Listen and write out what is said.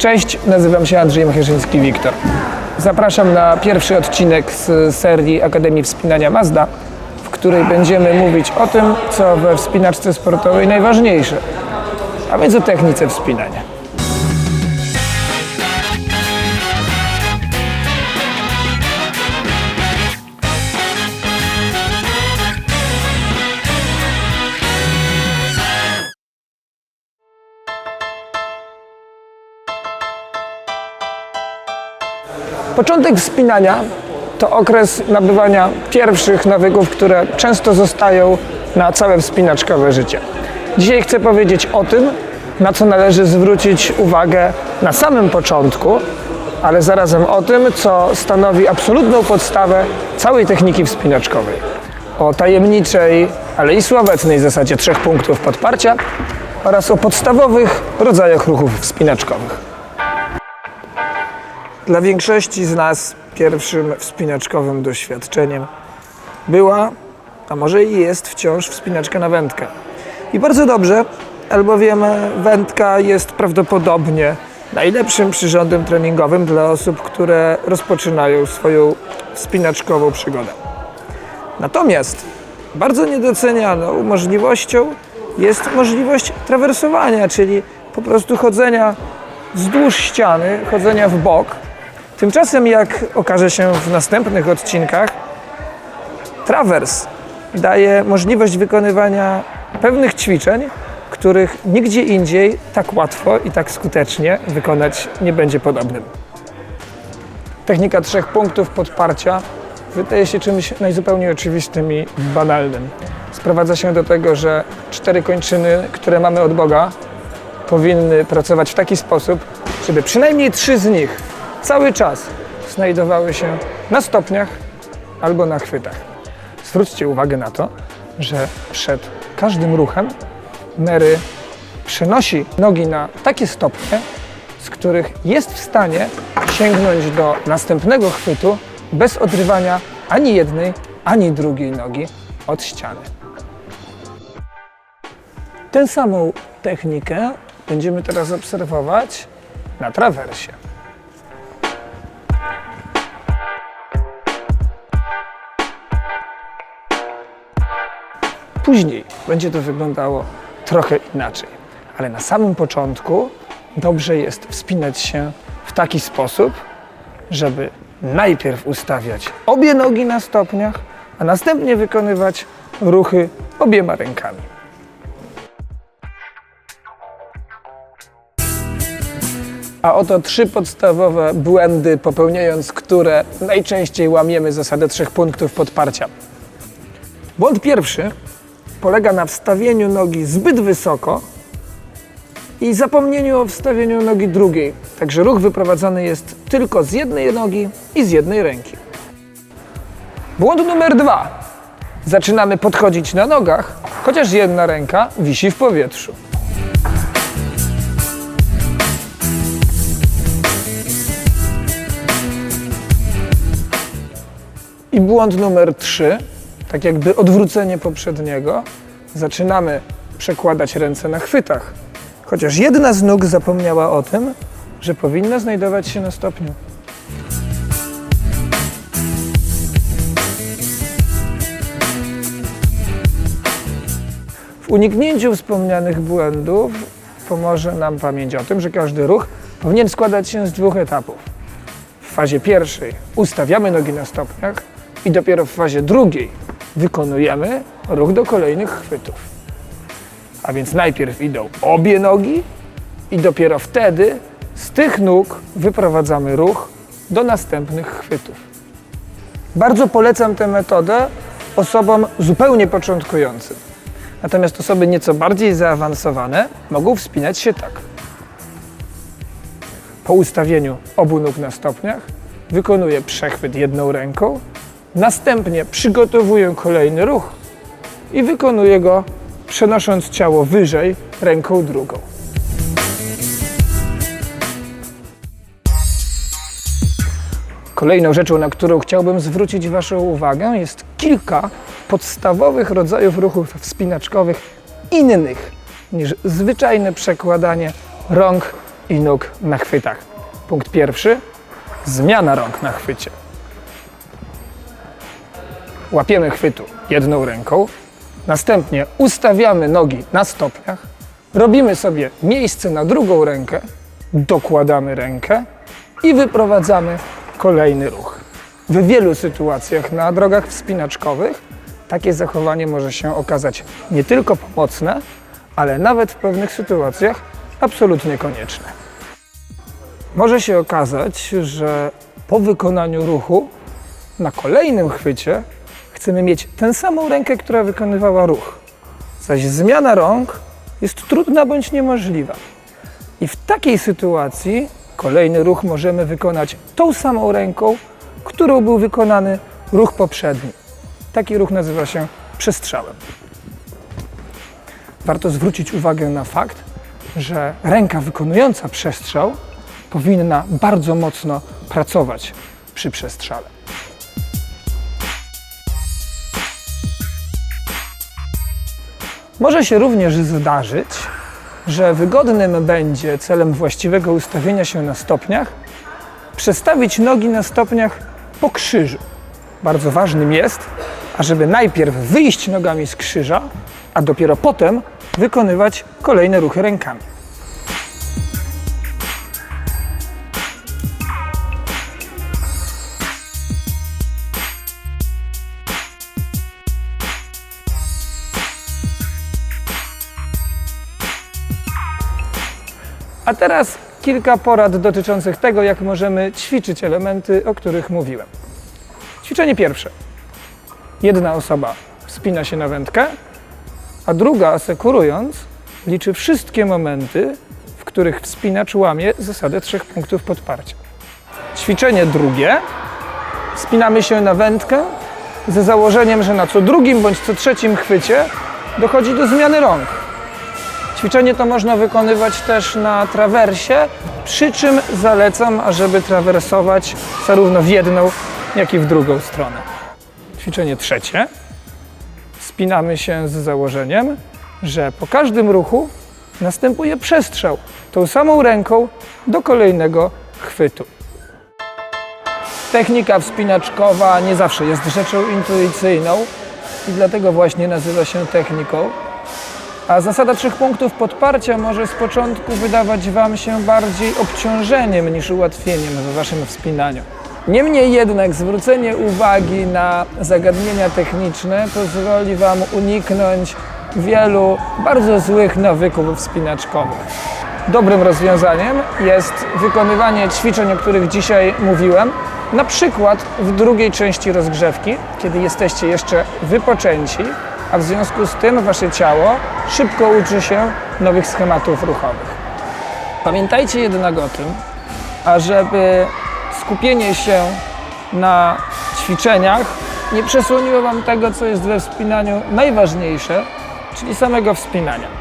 Cześć, nazywam się Andrzej Machierzyński-Wiktor. Zapraszam na pierwszy odcinek z serii Akademii Wspinania Mazda, w której będziemy mówić o tym, co we wspinaczce sportowej najważniejsze, a więc o technice wspinania. Początek wspinania to okres nabywania pierwszych nawyków, które często zostają na całe wspinaczkowe życie. Dzisiaj chcę powiedzieć o tym, na co należy zwrócić uwagę na samym początku, ale zarazem o tym, co stanowi absolutną podstawę całej techniki wspinaczkowej. O tajemniczej, ale i sławetnej zasadzie trzech punktów podparcia oraz o podstawowych rodzajach ruchów wspinaczkowych. Dla większości z nas pierwszym wspinaczkowym doświadczeniem była, a może i jest wciąż wspinaczka na wędkę. I bardzo dobrze, albowiem wędka jest prawdopodobnie najlepszym przyrządem treningowym dla osób, które rozpoczynają swoją wspinaczkową przygodę. Natomiast bardzo niedocenianą możliwością jest możliwość trawersowania, czyli po prostu chodzenia wzdłuż ściany, chodzenia w bok. Tymczasem, jak okaże się w następnych odcinkach, trawers daje możliwość wykonywania pewnych ćwiczeń, których nigdzie indziej tak łatwo i tak skutecznie wykonać nie będzie podobnym. Technika trzech punktów podparcia wydaje się czymś najzupełniej oczywistym i banalnym. Sprowadza się do tego, że cztery kończyny, które mamy od Boga, powinny pracować w taki sposób, żeby przynajmniej trzy z nich cały czas znajdowały się na stopniach albo na chwytach. Zwróćcie uwagę na to, że przed każdym ruchem Mary przenosi nogi na takie stopnie, z których jest w stanie sięgnąć do następnego chwytu bez odrywania ani jednej, ani drugiej nogi od ściany. Tę samą technikę będziemy teraz obserwować na trawersie. Później będzie to wyglądało trochę inaczej, ale na samym początku dobrze jest wspinać się w taki sposób, żeby najpierw ustawiać obie nogi na stopniach, a następnie wykonywać ruchy obiema rękami. A oto trzy podstawowe błędy, popełniając które najczęściej łamiemy zasadę trzech punktów podparcia. Błąd pierwszy polega na wstawieniu nogi zbyt wysoko i zapomnieniu o wstawieniu nogi drugiej. Także ruch wyprowadzany jest tylko z jednej nogi i z jednej ręki. Błąd numer dwa. Zaczynamy podchodzić na nogach, chociaż jedna ręka wisi w powietrzu. I błąd numer trzy, tak jakby odwrócenie poprzedniego. Zaczynamy przekładać ręce na chwytach, chociaż jedna z nóg zapomniała o tym, że powinna znajdować się na stopniu. W uniknięciu wspomnianych błędów pomoże nam pamięć o tym, że każdy ruch powinien składać się z dwóch etapów. W fazie pierwszej ustawiamy nogi na stopniach i dopiero w fazie drugiej wykonujemy ruch do kolejnych chwytów. A więc najpierw idą obie nogi i dopiero wtedy z tych nóg wyprowadzamy ruch do następnych chwytów. Bardzo polecam tę metodę osobom zupełnie początkującym. Natomiast osoby nieco bardziej zaawansowane mogą wspinać się tak. Po ustawieniu obu nóg na stopniach wykonuję przechwyt jedną ręką, następnie przygotowuję kolejny ruch i wykonuję go przenosząc ciało wyżej ręką drugą. Kolejną rzeczą, na którą chciałbym zwrócić Waszą uwagę, jest kilka podstawowych rodzajów ruchów wspinaczkowych innych niż zwyczajne przekładanie rąk i nóg na chwytach. Punkt pierwszy. Zmiana rąk na chwycie. Łapiemy chwytu jedną ręką, następnie ustawiamy nogi na stopniach, robimy sobie miejsce na drugą rękę, dokładamy rękę i wyprowadzamy kolejny ruch. W wielu sytuacjach na drogach wspinaczkowych takie zachowanie może się okazać nie tylko pomocne, ale nawet w pewnych sytuacjach absolutnie konieczne. Może się okazać, że po wykonaniu ruchu na kolejnym chwycie chcemy mieć tę samą rękę, która wykonywała ruch. Zaś zmiana rąk jest trudna bądź niemożliwa. I w takiej sytuacji kolejny ruch możemy wykonać tą samą ręką, którą był wykonany ruch poprzedni. Taki ruch nazywa się przestrzałem. Warto zwrócić uwagę na fakt, że ręka wykonująca przestrzał powinna bardzo mocno pracować przy przestrzale. Może się również zdarzyć, że wygodnym będzie celem właściwego ustawienia się na stopniach przestawić nogi na stopniach po krzyżu. Bardzo ważnym jest, ażeby najpierw wyjść nogami z krzyża, a dopiero potem wykonywać kolejne ruchy rękami. A teraz kilka porad dotyczących tego, jak możemy ćwiczyć elementy, o których mówiłem. Ćwiczenie pierwsze. Jedna osoba wspina się na wędkę, a druga, asekurując, liczy wszystkie momenty, w których wspinacz łamie zasadę trzech punktów podparcia. Ćwiczenie drugie. Wspinamy się na wędkę ze założeniem, że na co drugim bądź co trzecim chwycie dochodzi do zmiany rąk. Ćwiczenie to można wykonywać też na trawersie, przy czym zalecam, ażeby trawersować zarówno w jedną, jak i w drugą stronę. Ćwiczenie trzecie. Spinamy się z założeniem, że po każdym ruchu następuje przestrzał tą samą ręką do kolejnego chwytu. Technika wspinaczkowa nie zawsze jest rzeczą intuicyjną i dlatego właśnie nazywa się techniką. A zasada trzech punktów podparcia może z początku wydawać Wam się bardziej obciążeniem niż ułatwieniem w Waszym wspinaniu. Niemniej jednak zwrócenie uwagi na zagadnienia techniczne pozwoli Wam uniknąć wielu bardzo złych nawyków wspinaczkowych. Dobrym rozwiązaniem jest wykonywanie ćwiczeń, o których dzisiaj mówiłem, na przykład w drugiej części rozgrzewki, kiedy jesteście jeszcze wypoczęci, a w związku z tym Wasze ciało szybko uczy się nowych schematów ruchowych. Pamiętajcie jednak o tym, ażeby skupienie się na ćwiczeniach nie przesłoniło Wam tego, co jest we wspinaniu najważniejsze, czyli samego wspinania.